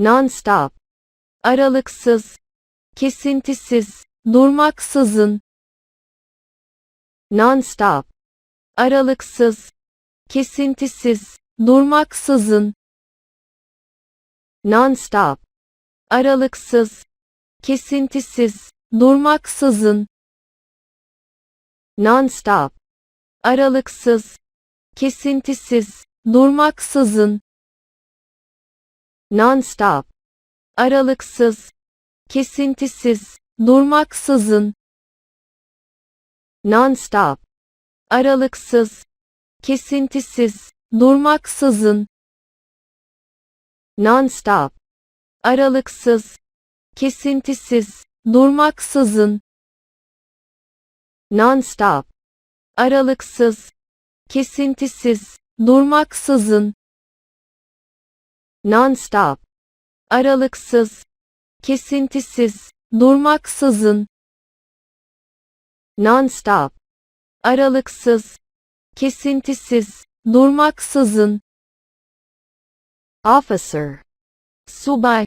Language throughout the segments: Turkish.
non-stop, aralıksız, kesintisiz, durmaksızın, non-stop, aralıksız, kesintisiz, durmaksızın, non-stop, aralıksız, kesintisiz, durmaksızın, non-stop, aralıksız, kesintisiz, durmaksızın, non-stop, aralıksız, kesintisiz, durmaksızın, non-stop, aralıksız, kesintisiz, durmaksızın, non-stop, aralıksız, kesintisiz, durmaksızın, non-stop, aralıksız, kesintisiz, durmaksızın, non-stop, aralıksız, kesintisiz, durmaksızın, non-stop, aralıksız, kesintisiz, durmaksızın, officer, subay,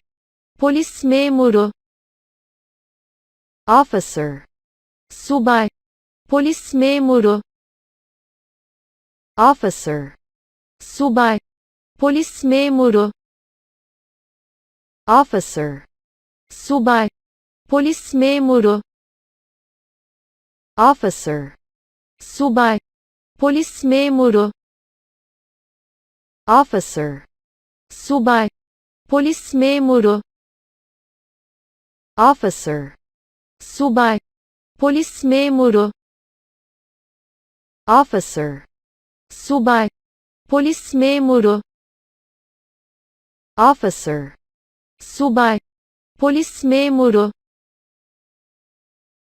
polis memuru, officer, subay, polis memuru, officer, subay, polis memuru, officer, subay, polis memuru, officer, subay, polis memuru, officer, subay, polis memuru, officer, subay, polis memuru, officer, subay, polis memuru, officer, subay, polis memuru,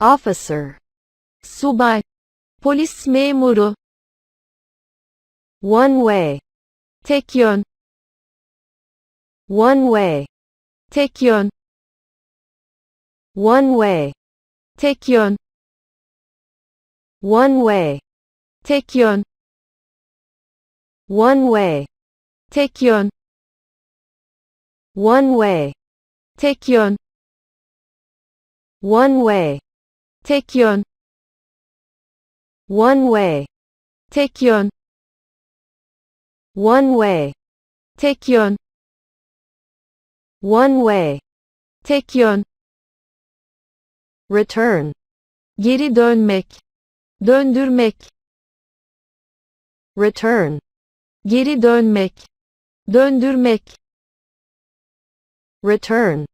officer, subay, polis memuru, one way, tek yön, one way, tek yön, one way, tek yön, one way, tek yön, one way, tek yön, one way, tek yön, one way, tek yön, one way, tek yön, one way, Taekyon. one way, tek yön, return, geri dönmek, döndürmek, return, geri dönmek, döndürmek, return,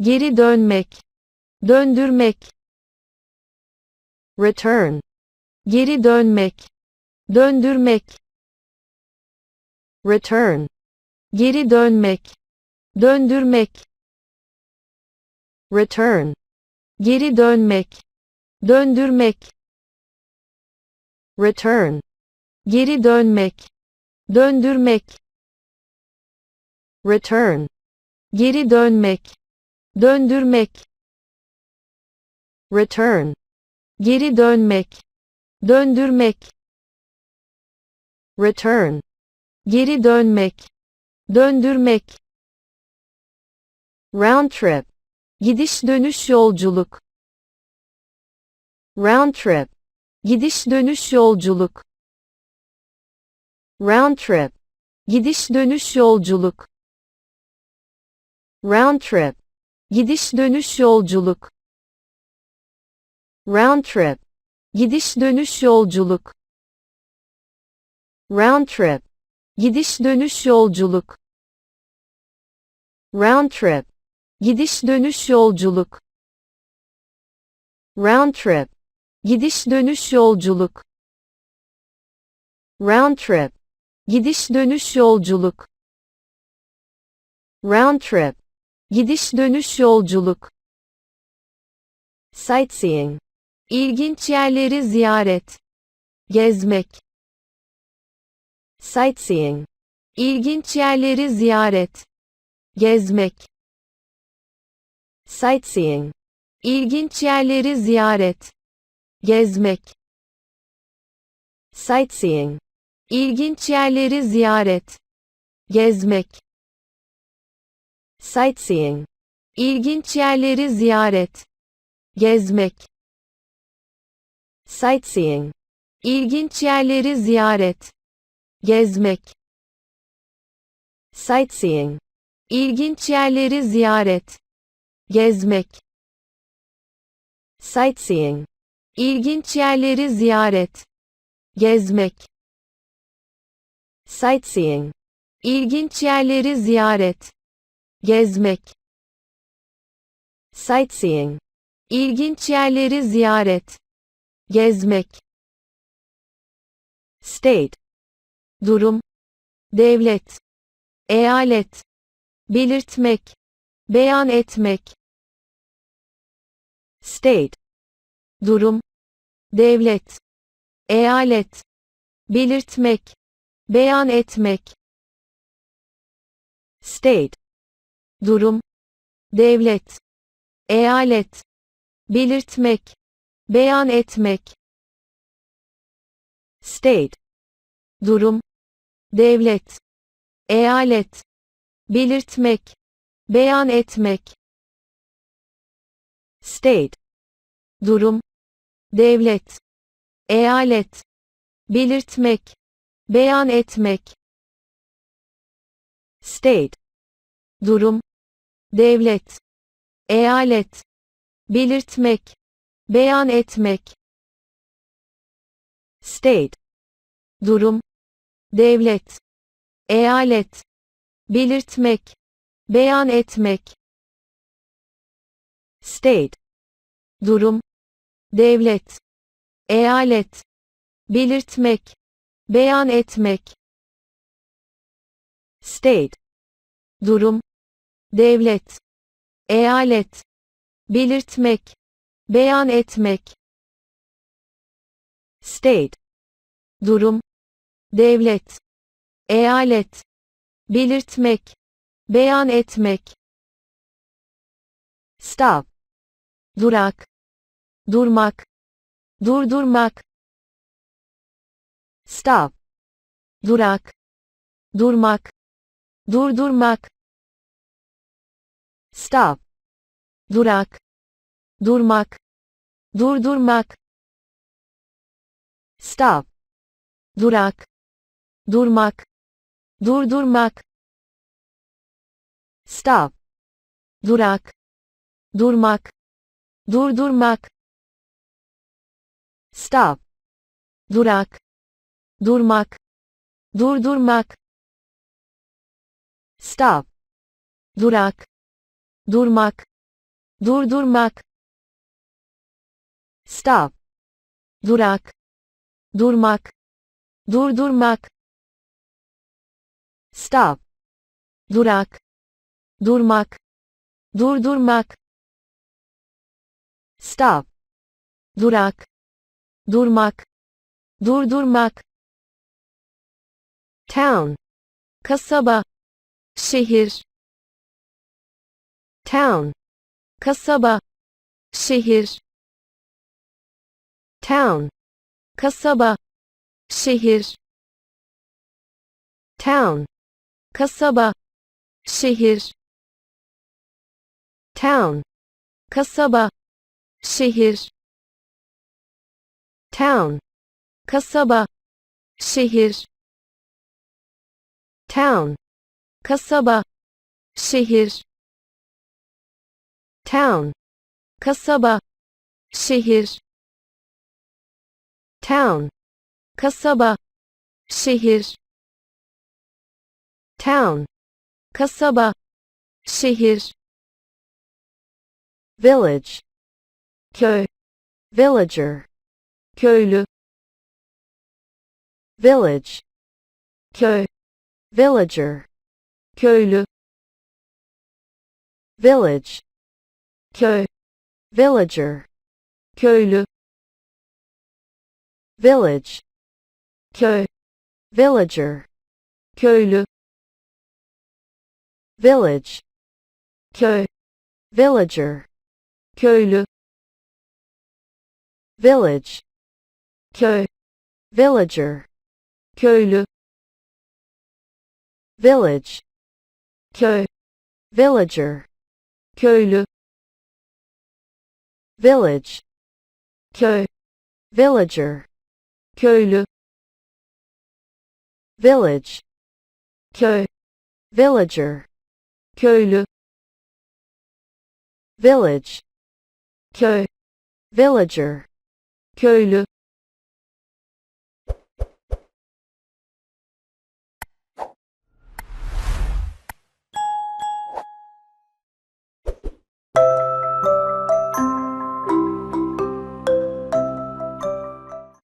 geri dönmek, döndürmek, return, geri dönmek, döndürmek, return, geri dönmek, döndürmek, return, geri dönmek, döndürmek, return, geri dönmek, döndürmek, return, geri dönmek, döndürmek, return, geri dönmek, döndürmek, return, geri dönmek, döndürmek, round trip, gidiş dönüş yolculuk, round trip, gidiş dönüş yolculuk, round trip, gidiş dönüş yolculuk, round trip, gidiş dönüş yolculuk, round trip, gidiş dönüş yolculuk, round trip, gidiş dönüş yolculuk, round trip, gidiş dönüş yolculuk, round trip, gidiş dönüş yolculuk, round trip, gidiş dönüş yolculuk, round trip, gidiş dönüş yolculuk, sightseeing, ilginç yerleri ziyaret, gezmek, sightseeing, ilginç yerleri ziyaret, gezmek, sightseeing, ilginç yerleri ziyaret, gezmek, sightseeing, ilginç yerleri ziyaret, gezmek, sightseeing, ilginç yerleri ziyaret, gezmek, sightseeing, ilginç yerleri ziyaret, gezmek, sightseeing, ilginç yerleri ziyaret, gezmek, sightseeing, ilginç yerleri ziyaret, gezmek, sightseeing, ilginç yerleri ziyaret, gezmek, sightseeing, ilginç yerleri ziyaret, gezmek, state, durum, devlet, eyalet, belirtmek, beyan etmek, state, durum, devlet, eyalet, belirtmek, beyan etmek, state, durum, devlet, eyalet, belirtmek, beyan etmek, state, durum, devlet, eyalet, belirtmek, beyan etmek, state, durum, devlet, eyalet, belirtmek, beyan etmek, state, durum, devlet, eyalet, belirtmek, beyan etmek, state, durum, devlet, eyalet, belirtmek, beyan etmek, state, durum, devlet, eyalet, belirtmek, beyan etmek, state, durum, devlet, eyalet, belirtmek, beyan etmek, state, durum, devlet, eyalet, belirtmek, beyan etmek, stop, durak, durmak, durdurmak, stop, durak, durmak, durdurmak, stop, durak, durmak, durdurmak, stop, durak, durmak, durdurmak, stop, durak, durmak, durdurmak, stop, durak, durmak, durdurmak, stop, durak, durmak, durdurmak, stop, durak, durmak, durdurmak, stop, durak, durmak, durdurmak, stop, durak, durmak, durdurmak, town, kasaba, şehir, town, kasaba, şehir, town, kasaba, şehir, town, kasaba, şehir, town, kasaba, şehir, town, kasaba, şehir, town, kasaba, şehir, town, kasaba, şehir, town, kasaba, şehir, town, kasaba, şehir, village, köy, villager, köylü, village, köy, villager, köylü, village, köy, villager, köylü, village, köy, villager, köylü, village, köy, villager, köylü, village, köy, villager, köylü, village, köy, villager, köylü, village, köy, villager, köylü, village, köy, villager, köylü, village, köy, villager, köylü,